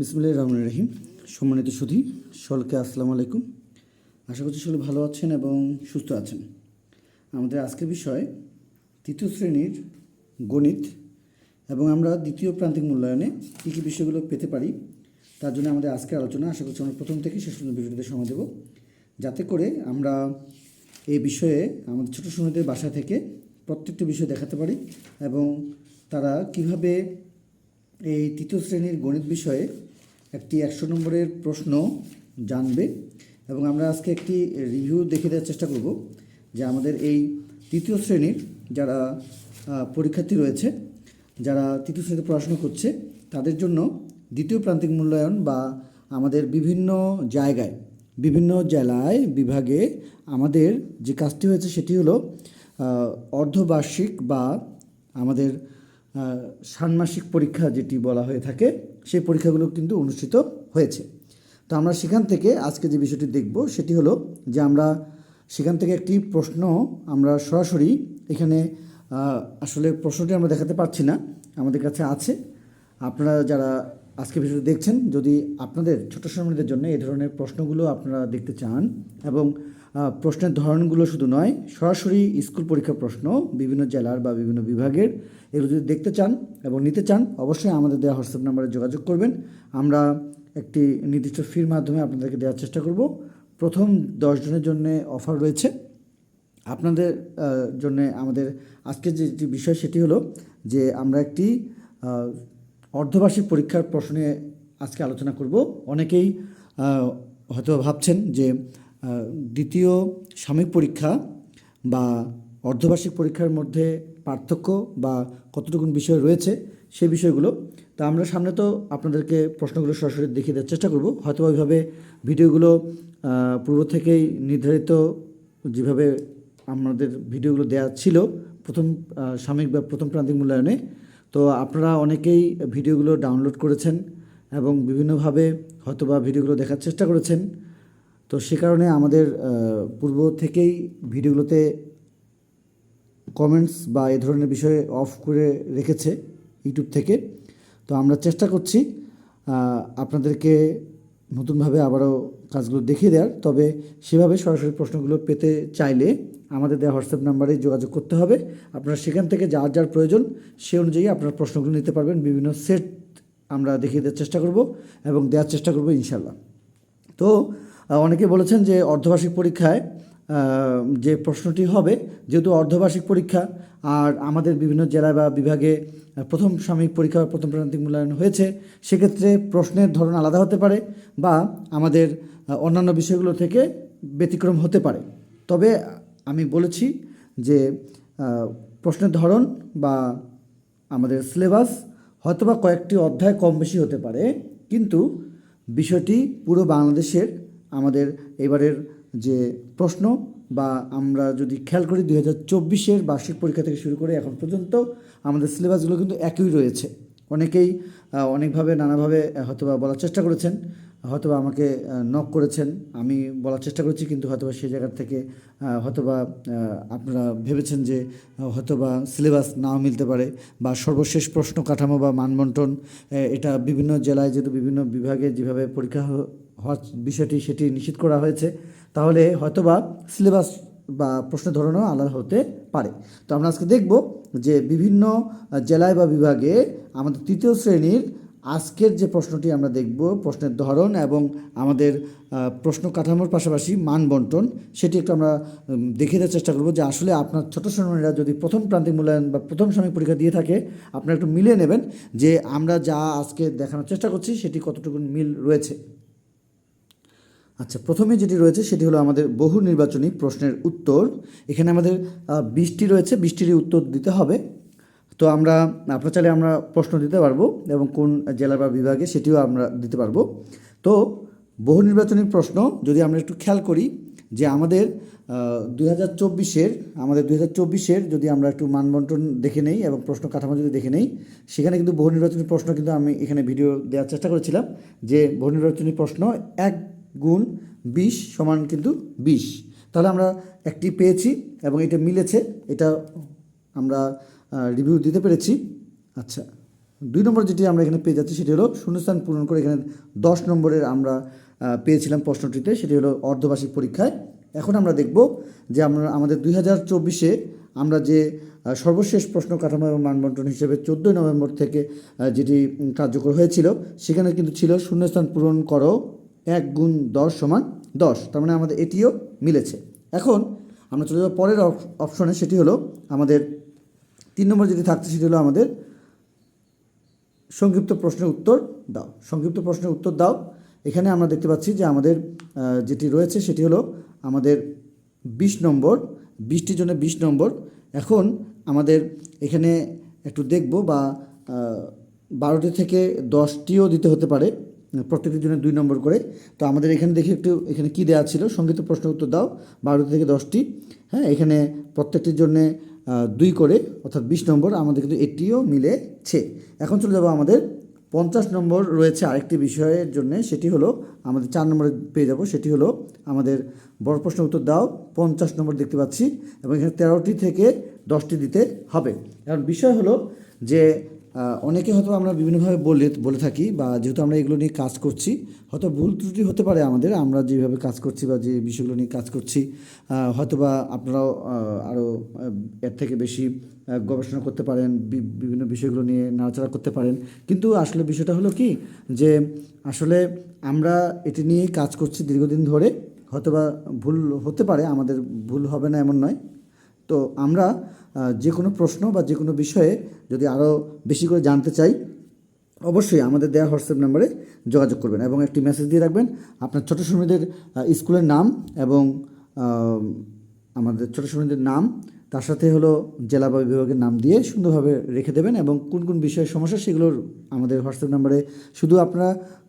বিসমুল্লাহ রহমান রহিম। সম্মানিত সুধী, সকলকে আসসালামু আলাইকুম। আশা করছি সকলে ভালো আছেন এবং সুস্থ আছেন। আমাদের আজকের বিষয় তৃতীয় শ্রেণির গণিত এবং আমরা দ্বিতীয় প্রান্তিক মূল্যায়নে কী কী বিষয়গুলো পেতে পারি, তার জন্য আমাদের আজকের আলোচনা, আশা করছি আমরা প্রথম থেকে শেষ পর্যন্ত ভিডিওতে সময় দেব। যাতে করে আমরা এই বিষয়ে আমাদের ছোটো সময়দের বাসা থেকে প্রত্যেকটি বিষয় দেখাতে পারি এবং তারা কীভাবে এই তৃতীয় শ্রেণির গণিত বিষয়ে একটি একশো নম্বরের প্রশ্ন জানবে এবং আমরা আজকে একটি রিভিউ দেখে দেওয়ার চেষ্টা করব যে আমাদের এই তৃতীয় শ্রেণির যারা পরীক্ষার্থী রয়েছে, যারা তৃতীয় শ্রেণীতে পড়াশোনা করছে, তাদের জন্য দ্বিতীয় প্রান্তিক মূল্যায়ন বা আমাদের বিভিন্ন জায়গায়, বিভিন্ন জেলায়, বিভাগে আমাদের যে কাজটি হয়েছে সেটি হলো অর্ধবার্ষিক বা আমাদের ষান্মাসিক পরীক্ষা যেটি বলা হয়ে থাকে, সেই পরীক্ষাগুলো কিন্তু অনুষ্ঠিত হয়েছে। তো আমরা সেখান থেকে আজকে যে বিষয়টি দেখব, সেটি হলো যে আমরা সেখান থেকে একটি প্রশ্ন আমরা সরাসরি এখানে আসলে প্রশ্নটি আমরা দেখাতে পারছি না, আমাদের কাছে আছে। আপনারা যারা আজকে ভিডিওটি দেখছেন। যদি আপনাদের ছোট শ্রমিকদের জন্য এই ধরনের প্রশ্নগুলো আপনারা দেখতে চান এবং প্রশ্নের ধরনগুলো শুধু নয়, সরাসরি স্কুল পরীক্ষা প্রশ্ন বিভিন্ন জেলার বা বিভিন্ন বিভাগের, এগুলো যদি দেখতে চান এবং নিতে চান, অবশ্যই আমাদের দেওয়া হোয়াটসঅ্যাপ নাম্বারে যোগাযোগ করবেন। আমরা একটি নির্দিষ্ট ফির মাধ্যমে আপনাদেরকে দেওয়ার চেষ্টা করব। প্রথম দশজনের জন্য অফার রয়েছে। আপনাদের জন্য আমাদের আজকের যে বিষয় সেটি হলো যে আমরা একটি অর্ধবার্ষিক পরীক্ষার প্রশ্ন আজকে আলোচনা করব। অনেকেই হয়তো ভাবছেন যে দ্বিতীয় সাময়িক পরীক্ষা বা অর্ধবার্ষিক পরীক্ষার মধ্যে পার্থক্য বা কতটুকু বিষয় রয়েছে সেই বিষয়গুলো। তা আমরা সামনে তো আপনাদেরকে প্রশ্নগুলো সরাসরি দেখিয়ে দেওয়ার চেষ্টা করব। হয়তো ওইভাবে ভিডিওগুলো পূর্ব থেকেই নির্ধারিত যেভাবে আমাদের ভিডিওগুলো দেওয়া ছিল, প্রথম সাময়িক বা প্রথম প্রান্তিক মূল্যায়নে তো আপনারা অনেকেই ভিডিওগুলো ডাউনলোড করেছেন এবং বিভিন্নভাবে হয়তোবা ভিডিওগুলো দেখার চেষ্টা করেছেন। তো সে কারণে আমাদের পূর্ব থেকেই ভিডিওগুলোতে কমেন্টস বা এ ধরনের বিষয়ে অফ করে রেখেছে ইউটিউব থেকে। তো আমরা চেষ্টা করছি আপনাদেরকে নতুনভাবে আবারও কাজগুলো দেখিয়ে দেওয়ার তবে সেভাবে সরাসরি প্রশ্নগুলো পেতে চাইলে আমাদের দেওয়া হোয়াটসঅ্যাপ নাম্বারে যোগাযোগ করতে হবে। আপনারা সেখান থেকে যার যার প্রয়োজন সে অনুযায়ী আপনারা প্রশ্নগুলো নিতে পারবেন। বিভিন্ন সেট আমরা দেখিয়ে দেওয়ার চেষ্টা করব এবং দেওয়ার চেষ্টা করব ইনশাল্লাহ তো অনেকে বলেছেন যে অর্ধবার্ষিক পরীক্ষায় যে প্রশ্নটি হবে যেহেতু অর্ধবার্ষিক পরীক্ষা, আর আমাদের বিভিন্ন জেলা বা বিভাগে প্রথম সাময়িক পরীক্ষা বা প্রথম প্রান্তিক মূল্যায়ন হয়েছে, সেক্ষেত্রে প্রশ্নের ধরন আলাদা হতে পারে বা আমাদের অন্যান্য বিষয়গুলো থেকে ব্যতিক্রম হতে পারে। তবে আমি বলেছি যে প্রশ্নের ধরন বা আমাদের সিলেবাস হয়তোবা কয়েকটি অধ্যায় কম বেশি হতে পারে, কিন্তু বিষয়টি পুরো বাংলাদেশের আমাদের এবারের যে প্রশ্ন বা আমরা যদি খেয়াল করি দুই হাজার চব্বিশের বার্ষিক পরীক্ষা থেকে শুরু করে এখন পর্যন্ত আমাদের সিলেবাসগুলো কিন্তু একই রয়েছে। অনেকেই অনেকভাবে, নানাভাবে হয়তোবা বলার চেষ্টা করেছেন। হয়তোবা আমাকে নক করেছেন। আমি বলার চেষ্টা করেছি, কিন্তু হয়তোবা সেই জায়গা থেকে হয়তোবা আপনারা ভেবেছেন যে হয়তোবা সিলেবাস নাও মিলতে পারে বা সর্বশেষ প্রশ্ন কাঠামো বা মানবন্টন এটা বিভিন্ন জেলায় যেহেতু বিভিন্ন বিভাগে যেভাবে পরীক্ষা হওয়ার বিষয়টি সেটি নিশ্চিত করা হয়েছে, তাহলে হয়তোবা সিলেবাস বা প্রশ্নের ধরনও আলাদা হতে পারে। তো আমরা আজকে দেখব যে বিভিন্ন জেলায় বা বিভাগে আমাদের তৃতীয় শ্রেণির আজকের যে প্রশ্নটি আমরা দেখব, প্রশ্নের ধরন এবং আমাদের প্রশ্ন কাঠামোর পাশাপাশি মান বন্টন, সেটি একটু আমরা দেখে দেওয়ার চেষ্টা করব যে আসলে আপনার ছোট শ্রেণীরা যদি প্রথম প্রান্তিক মূল্যায়ন বা প্রথম সাময়িক পরীক্ষা দিয়ে থাকে, আপনারা একটু মিলিয়ে নেবেন যে আমরা যা আজকে দেখানোর চেষ্টা করছি, সেটি কতটুকু মিল রয়েছে। আচ্ছা প্রথমে যেটি রয়েছে, সেটি হলো আমাদের বহু নির্বাচনী প্রশ্নের উত্তর। এখানে আমাদের বিশটি রয়েছে, বিশটিরই উত্তর দিতে হবে। তো আমরা আপনার চাইলে আমরা প্রশ্ন দিতে পারব এবং কোন জেলা বা বিভাগে সেটিও আমরা দিতে পারব। তো বহু নির্বাচনী প্রশ্ন, যদি আমরা একটু খেয়াল করি যে আমাদের দুই হাজার চব্বিশের, আমাদের দুই হাজার চব্বিশের যদি আমরা একটু মানবন্টন দেখে নেই এবং প্রশ্ন কাঠামো যদি দেখে নেই, সেখানে কিন্তু বহু নির্বাচনী প্রশ্ন কিন্তু আমি এখানে ভিডিও দেওয়ার চেষ্টা করেছিলাম যে বহু নির্বাচনী প্রশ্ন এক গুণ বিশ সমান কিন্তু বিশ। তাহলে আমরা একটি পেয়েছি এবং এটা মিলেছে, এটা আমরা রিভিউ দিতে পেরেছি। আচ্ছা দুই নম্বর যেটি আমরা এখানে পেয়ে যাচ্ছি সেটি হলো শূন্যস্থান পূরণ করে এখানে দশ নম্বরের আমরা পেয়েছিলাম প্রশ্নটিতে, সেটি হলো অর্ধবার্ষিক পরীক্ষায়। এখন আমরা দেখব যে আমরা, আমাদের দুই হাজার চব্বিশে আমরা যে সর্বশেষ প্রশ্ন কাঠামো এবং মানবন্টন হিসেবে চোদ্দোই নভেম্বর থেকে যেটি কার্যকর হয়েছিল, সেখানে কিন্তু ছিল শূন্যস্থান পূরণ করো এক গুণ দশ সমান দশ। তার মানে আমাদের এটিও মিলেছে। এখন আমরা চলে যাব পরের অপ- অপশনে সেটি হলো আমাদের তিন নম্বর যেটি থাকছে সেটি হলো আমাদের সংক্ষিপ্ত প্রশ্নের উত্তর দাও। সংক্ষিপ্ত প্রশ্নের উত্তর দাও। এখানে আমরা দেখতে পাচ্ছি যে আমাদের যেটি রয়েছে সেটি হলো আমাদের বিশ নম্বর। বিশটির জন্য বিশ নম্বর। এখন আমাদের এখানে একটু দেখব বা বারোটি থেকে দশটিও দিতে হতে পারে, প্রত্যেকটির জন্য দুই নম্বর করে। তো আমাদের এখানে দেখি একটু এখানে কী দেওয়া ছিল। সংক্ষিপ্ত প্রশ্ন উত্তর দাও। বারোটি থেকে দশটি। হ্যাঁ এখানে প্রত্যেকটির জন্যে দুই করে, অর্থাৎ বিশ নম্বর আমাদের কিন্তু এটিও মিলেছে। এখন চলে যাব আমাদের পঞ্চাশ নম্বর রয়েছে আরেকটি বিষয়ের জন্য, সেটি হলো আমাদের চার নম্বরে পেয়ে যাব, সেটি হলো আমাদের বড় প্রশ্ন উত্তর দাও, পঞ্চাশ নম্বর দেখতে পাচ্ছি এবং এখানে তেরোটি থেকে দশটি দিতে হবে। এখন বিষয় হলো যে অনেকে হয়তো আমরা বিভিন্নভাবে বলে বলে থাকি বা যেহেতু আমরা এগুলো নিয়ে কাজ করছি হয়তো ভুল ত্রুটি হতে পারে আমাদের আমরা যেভাবে কাজ করছি বা যে বিষয়গুলো নিয়ে কাজ করছি আহ, হয়তোবা আপনারাও আরও এর থেকে বেশি গবেষণা করতে পারেন বি- বিভিন্ন বিষয়গুলো নিয়ে নাড়াচাড়া করতে পারেন। কিন্তু আসলে বিষয়টা হলো কি যে আসলে আমরা এটি নিয়ে কাজ করছি দীর্ঘদিন ধরে হয়তোবা ভুল হতে পারে আমাদের ভুল হবে না এমন নয়। তো আমরা যে কোনো প্রশ্ন বা যে কোনো বিষয়ে যদি আরও বেশি করে জানতে চাই, অবশ্যই আমাদের দেওয়া হোয়াটসঅ্যাপ নাম্বারে যোগাযোগ করবেন এবং একটি মেসেজ দিয়ে রাখবেন আপনার ছোটো শ্রমিকদের স্কুলের নাম এবং আমাদের ছোটো শ্রমিকদের নাম। তার সাথে হলো জেলা বা বিভাগের নাম দিয়ে সুন্দরভাবে রেখে দেবেন এবং কোন কোন বিষয়ের সমস্যা সেগুলোর আমাদের হোয়াটসঅ্যাপ নাম্বারে শুধু আপনারা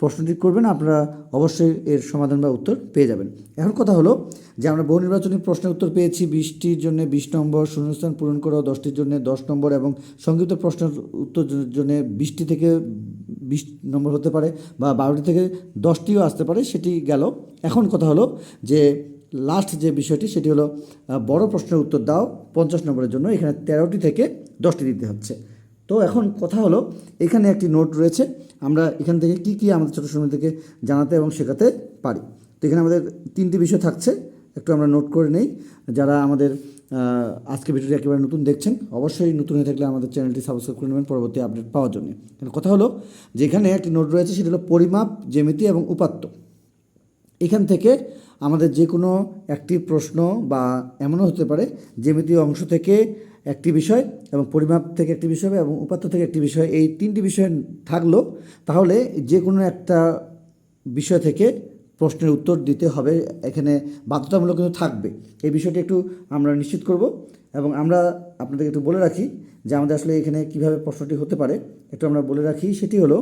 প্রশ্নটি করবেন, আপনারা অবশ্যই এর সমাধান বা উত্তর পেয়ে যাবেন। এখন কথা হলো যে আমরা বহু নির্বাচনী প্রশ্নের উত্তর পেয়েছি, বিশটির জন্য বিশ নম্বর শূন্যস্থান পূরণ করো, দশটির জন্য দশ নম্বর এবং সংক্ষিপ্ত প্রশ্নের উত্তর জন্য বিশটি থেকে বিশ নম্বর হতে পারে বা বারোটি থেকে দশটিও আসতে পারে, সেটি গেল। এখন কথা হলো যে লাস্ট যে বিষয়টি, সেটি হলো বড় প্রশ্নের উত্তর দাও, পঞ্চাশ নম্বরের জন্য, এখানে তেরোটি থেকে দশটি দিতে হচ্ছে। তো এখন কথা হলো, এখানে একটি নোট রয়েছে, আমরা এখান থেকে কি কি আমাদের ছোটো সময় থেকে জানাতে এবং শেখাতে পারি। তো এখানে আমাদের তিনটি বিষয় থাকছে একটু আমরা নোট করে নেই। যারা আমাদের আজকে ভিডিওটি একেবারে নতুন দেখছেন, অবশ্যই নতুন হয়ে থাকলে আমাদের চ্যানেলটি সাবস্ক্রাইব করে নেবেন পরবর্তী আপডেট পাওয়ার জন্য। কথা হলো যে এখানে একটি নোট রয়েছে, সেটি হলো পরিমাপ, জ্যামিতি এবং উপাত্ত। এখান থেকে আমাদের যে কোনো একটি প্রশ্ন বা এমনও হতে পারে জ্যামিতীয় অংশ থেকে একটি বিষয় এবং পরিমাপ থেকে একটি বিষয় এবং উপাত্ত থেকে একটি বিষয়, এই তিনটি বিষয় থাকল, তাহলে যে কোনো একটা বিষয় থেকে প্রশ্নের উত্তর দিতে হবে এখানে বাধ্যতামূলক কিন্তু থাকবে। এই বিষয়টি একটু আমরা নিশ্চিত করব এবং আমরা আপনাদেরকে একটু বলে রাখি যে আমাদের আসলে এখানে কীভাবে প্রশ্নটি হতে পারে। একটু আমরা বলে রাখি সেটি হলো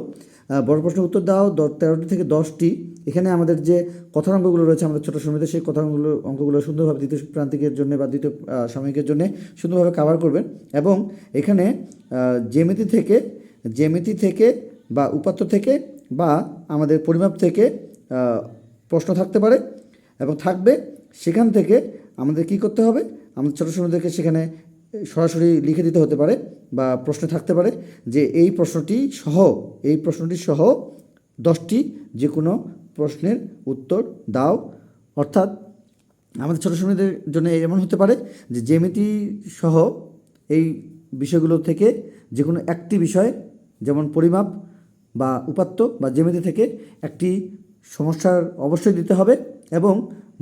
বড় প্রশ্নের উত্তর দাও তেরোটি থেকে দশটি। এখানে আমাদের যে কথার অঙ্কগুলো রয়েছে আমাদের ছোটো সময়তে সেই কথার অঙ্কগুলো অঙ্কগুলো সুন্দরভাবে দ্বিতীয় প্রান্তিকের জন্য বা দ্বিতীয় সাময়িকের জন্য সুন্দরভাবে কাভার করবেন এবং এখানে আহ, জ্যামিতি থেকে জ্যামিতি থেকে বা উপাত্ত থেকে বা আমাদের পরিমাপ থেকে প্রশ্ন থাকতে পারে এবং থাকবে, সেখান থেকে আমাদের কি করতে হবে? আমাদের ছোটো সময়দেরকে সেখানে সরাসরি লিখে দিতে হতে পারে বা প্রশ্ন থাকতে পারে যে এই প্রশ্নটি সহ, এই প্রশ্নটি সহ দশটি যে কোনো প্রশ্নের উত্তর দাও। অর্থাৎ আমাদের ছোটো সময়দের জন্য এমন হতে পারে যে জ্যামিতি সহ এই বিষয়গুলো থেকে যে কোনো একটি বিষয়, যেমন পরিমাপ বা উপাত্ত বা জ্যামিতি থেকে একটি সমস্যার অবশ্যই দিতে হবে এবং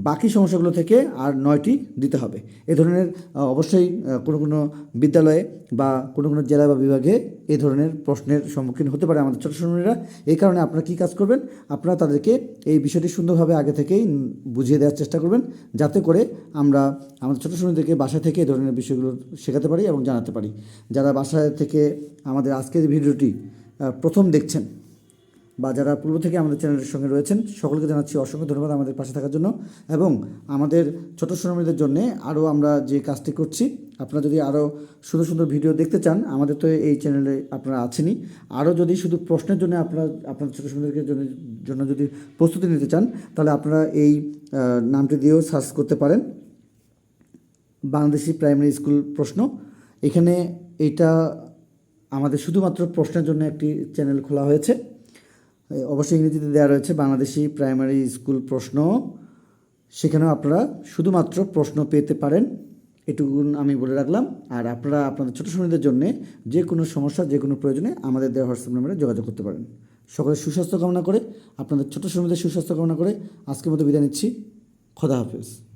বাকি সমস্যাগুলো থেকে আর নয়টি দিতে হবে। এ ধরনের অবশ্যই কোনো কোনো বিদ্যালয়ে বা কোনো কোনো জেলা বা বিভাগে এই ধরনের প্রশ্নের সম্মুখীন হতে পারে আমাদের ছোটো এই কারণে আপনারা কী কাজ করবেন? আপনারা তাদেরকে এই বিষয়টি সুন্দরভাবে আগে থেকেই বুঝিয়ে দেওয়ার চেষ্টা করবেন যাতে করে আমরা আমাদের ছোটো শ্রমিকদেরকে বাসা থেকে এই ধরনের বিষয়গুলো শেখাতে পারি এবং জানাতে পারি। যারা বাসায় থেকে আমাদের আজকের ভিডিওটি প্রথম দেখছেন বা যারা পূর্ব থেকে আমাদের চ্যানেলের সঙ্গে রয়েছেন, সকলকে জানাচ্ছি অসংখ্য ধন্যবাদ আমাদের পাশে থাকার জন্য। এবং আমাদের ছোট শ্রমিকদের জন্য আরও আমরা যে কাজটি করছি, আপনারা যদি আরও সুন্দর সুন্দর ভিডিও দেখতে চান, আমাদের তো এই চ্যানেলে আপনারা আছেনই। আরও যদি শুধু প্রশ্নের জন্য আপনারা, আপনার ছোটো শ্রমিকদের জন্য যদি প্রস্তুতি নিতে চান, তাহলে আপনারা এই নামটি দিয়েও সার্চ করতে পারেন। বাংলাদেশি প্রাইমারি স্কুল প্রশ্ন। এখানে এটা আমাদের শুধুমাত্র প্রশ্নের জন্য একটি চ্যানেল খোলা হয়েছে। অবশ্যই ইংরেজিতে দেওয়া রয়েছে বাংলাদেশি প্রাইমারি স্কুল প্রশ্ন। সেখানেও আপনারা শুধুমাত্র প্রশ্ন পেতে পারেন। এটুকু আমি বলে রাখলাম। আর আপনারা আপনাদের ছোটো সময়দের জন্য যে কোনো সমস্যা, যে কোনো প্রয়োজনে আমাদের দেওয়া হোয়াটসঅ্যাপ নাম্বারে যোগাযোগ করতে পারেন। সকলের সুস্বাস্থ্য কামনা করে, আপনাদের ছোটো সময়দের সুস্বাস্থ্য কামনা করে আজকের মতো বিদায় নিচ্ছি। খোদা হাফেজ।